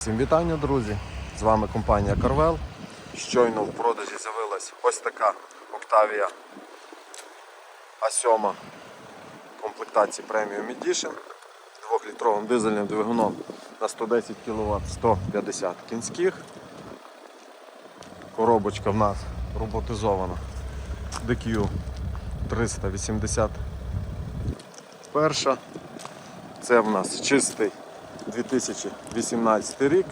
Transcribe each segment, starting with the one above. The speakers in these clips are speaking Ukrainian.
Всім вітання, друзі! З вами компанія Carvel. Щойно в продажі з'явилась ось така Octavia A7 комплектації Premium Edition з 2-літровим дизельним двигуном на 110 кВт 150 кінських. Коробочка в нас роботизована DQ 381. Це в нас чистий 2018 рік.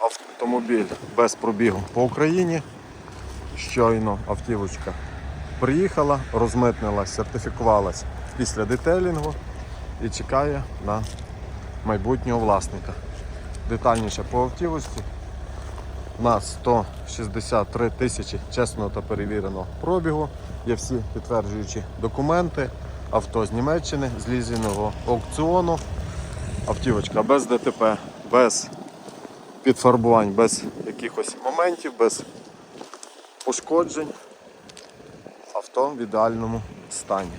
Автомобіль без пробігу по Україні. Щойно автівочка приїхала, розмитнилась, сертифікувалась після детейлінгу і чекає на майбутнього власника. Детальніше по автівочці. У нас 163 тисячі чесного та перевіреного пробігу. Є всі підтверджуючі документи. Авто з Німеччини, з лізінного аукціону. Автівочка без ДТП, без підфарбувань, без якихось моментів, без пошкоджень. Авто в ідеальному стані.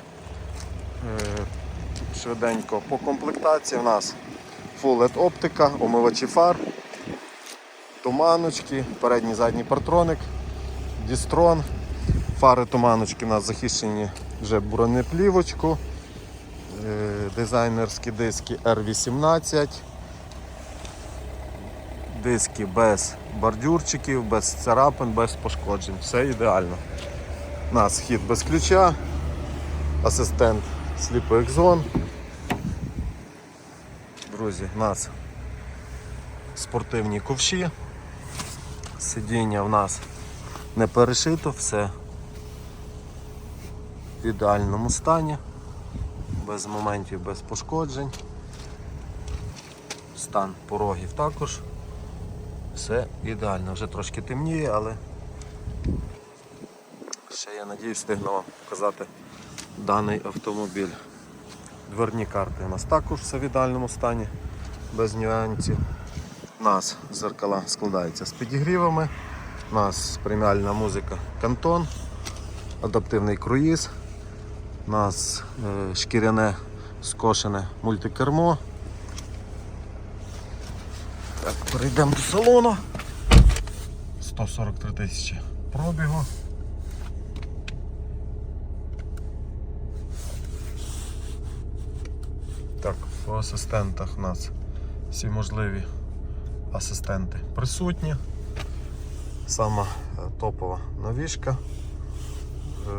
Е, Швиденько по комплектації у нас Full LED оптика, омивачі фар, туманочки, передній задній партроник, дістрон. Фари туманочки у нас захищені вже бронеплівочку. Е, дизайнерські диски R18. Диски без бордюрчиків, без царапин, без пошкоджень. Все ідеально. У нас хід без ключа, асистент Sleep Zone. Друзі, у нас спортивні ковші. Сидіння в нас не перешито, все в ідеальному стані без моментів, без пошкоджень. Стан порогів також. Все ідеально. Вже трошки темніє, але ще я надіюсь встигну вам показати даний автомобіль. Дверні карти у нас також все в ідеальному стані, без нюансів. У нас зеркала складаються з підігрівами, у нас преміальна музика Кантон, адаптивний круїз. У нас е, шкіряне скошене мультикермо. Так, перейдемо до салону. 143 тисячі пробігу. Так, по асистентах у нас всі можливі асистенти присутні. Сама е, топова новішка. Е,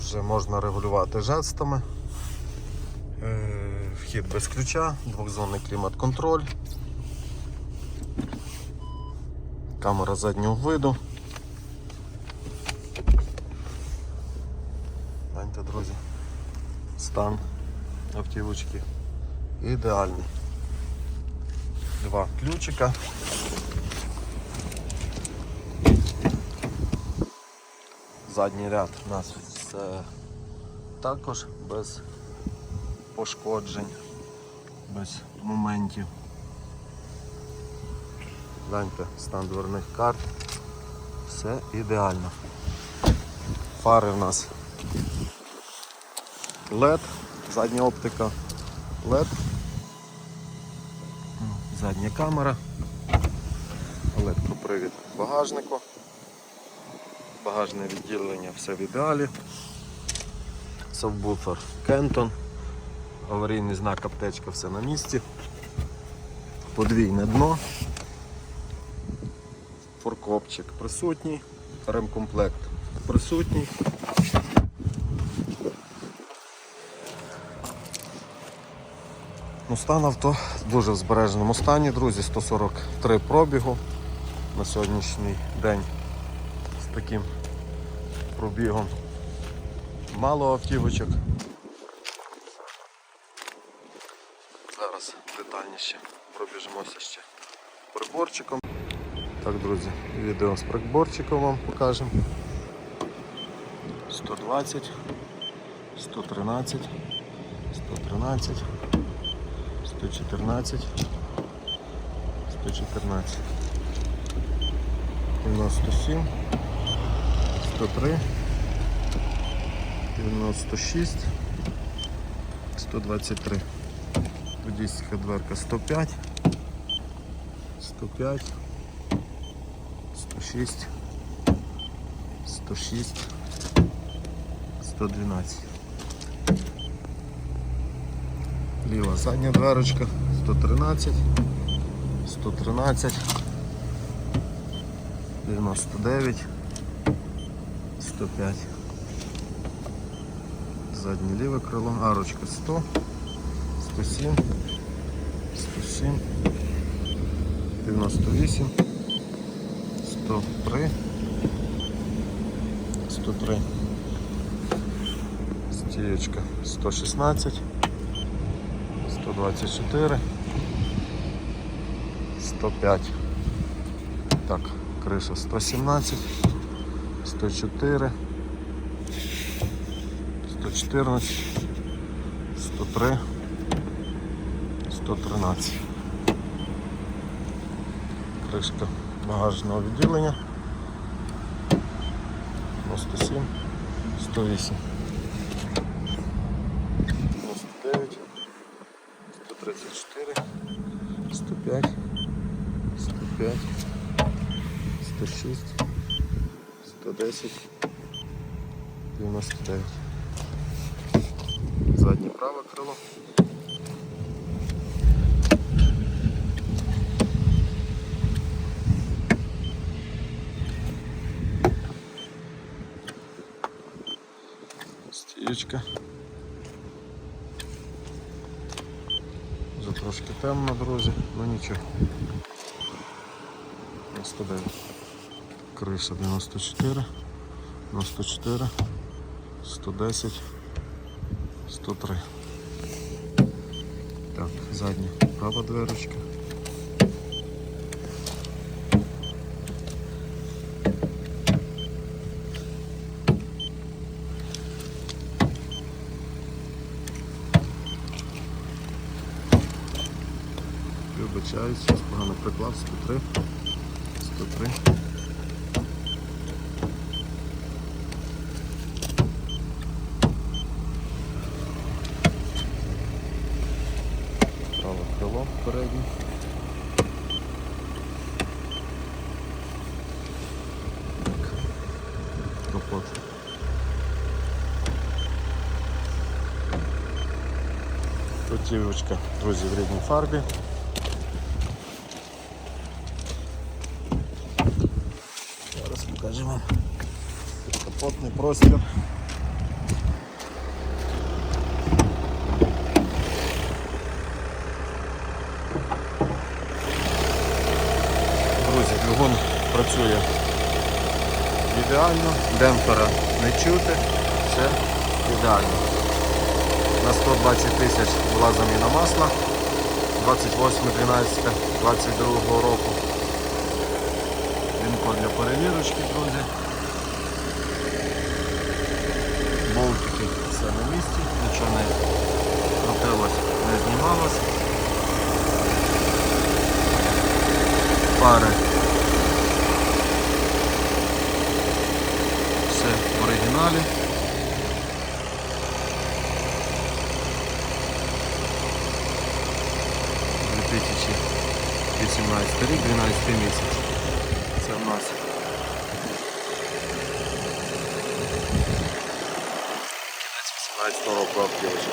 Вже можна регулювати жестами. Е, Вхід без ключа, двохзонний клімат-контроль. Камера заднього виду. Гляньте, друзі, стан автівочки ідеальний. Два ключика. Задній ряд у нас все також без пошкоджень, без моментів. Гляньте, стан дверних карт. Все ідеально. Фари в нас LED, задня оптика LED, задня камера, електропривід багажнику. Багажне відділення все в ідеалі. Сабвуфер Кентон. Аварійний знак аптечка все на місці. Подвійне дно. Форкопчик присутній. Ремкомплект присутній. Ну, стан авто дуже в збереженому стані, друзі, 143 пробігу на сьогоднішній день з таким пробігом. Мало автівочок. Зараз детальніше пробіжимося ще приборчиком. Так, друзі, відео з приборчиком вам покажемо. 120, 113, 113, 114, 114, 97, 103, 96, 123, водійська дверка 105, 105, 106, 106, 112. Ліва задня дверочка. 113, 113, 99, 105. Заднє ліве крило, арочка 100, 107, 107, 98, 103, 103, стієчка. 116, 124, 105. Так, криша 117, 104, 114, 103, 113. Кришка багажного відділення. 97, 108. 99, 134, 105, 105, 106, 110, 99. Заднє праве крило. Стієчка. Вже трошки темно, друзі, ну нічого. 99. Криша 94, 94, 110, 103. Так, задня права дверочка. Вибачаюсь, погано приклав 103. 103. крило переднє. Так. Капот. Путівочка, друзі, в рідній фарбі. Зараз покажемо капотний простір. Працює ідеально, демпфера не чути, все ідеально. На 120 тисяч була заміна масла 28.12.22 року. Вінко для перевірочки, друзі. Болтики все на місці, нічого не крутилось, не знімалось. Пари. Все 18 рік, 12 місяць. Це в нас. Кінець 18 року автівочка.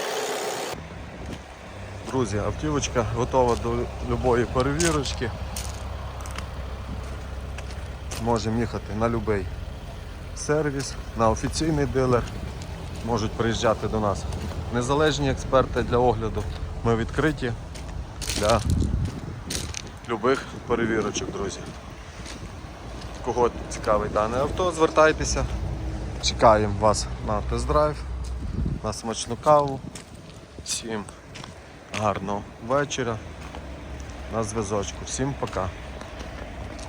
Друзі, автівочка готова до любої перевірочки. Можемо їхати на будь-який сервіс, на офіційний дилер. Можуть приїжджати до нас незалежні експерти для огляду. Ми відкриті для любих перевірочок, друзі. Кого цікавить дане авто, звертайтеся. Чекаємо вас на тест-драйв, на смачну каву. Всім гарного вечора. На зв'язочку. Всім пока.